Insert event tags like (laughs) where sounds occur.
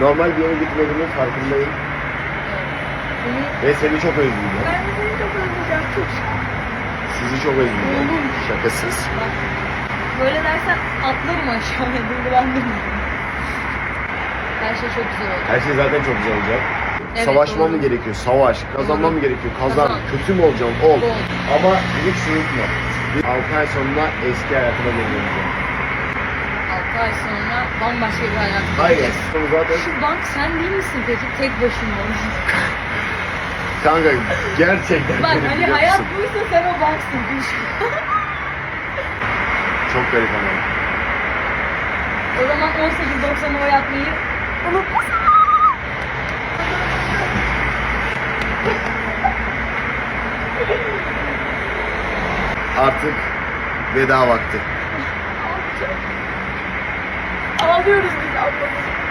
normal bir yere gitmediğimin farkındayım. Ve seni çok özleyeceğim. ben de seni çok özleyeceğim. Çok Sizi çok özleyeceğim. Oğlum. Şakasız. Bak, böyle dersen atlarım aşağıya (laughs) duygulandırma. Her şey çok güzel oldu. Her şey zaten çok güzel olacak. Evet, Savaşma doğru. mı gerekiyor? Savaş. Kazanma mı gerekiyor? Kazan. Kazan. Kötü mü olacaksın? Ol. Ol. Ama hiç şunu unutma. 6 ay sonra eski hayatıma geri döneceğim. 6 ay sonra bambaşka bir hayat. Hayır. Zaten Şu bank sen değil misin peki tek başına olan? kanka gerçekten Bak hani hayat buysa sen o banksın. Çok garip ama. O zaman 18.90'a oy atmayı unutmasın. Artık veda vakti. Yapıyoruz biz ablamız.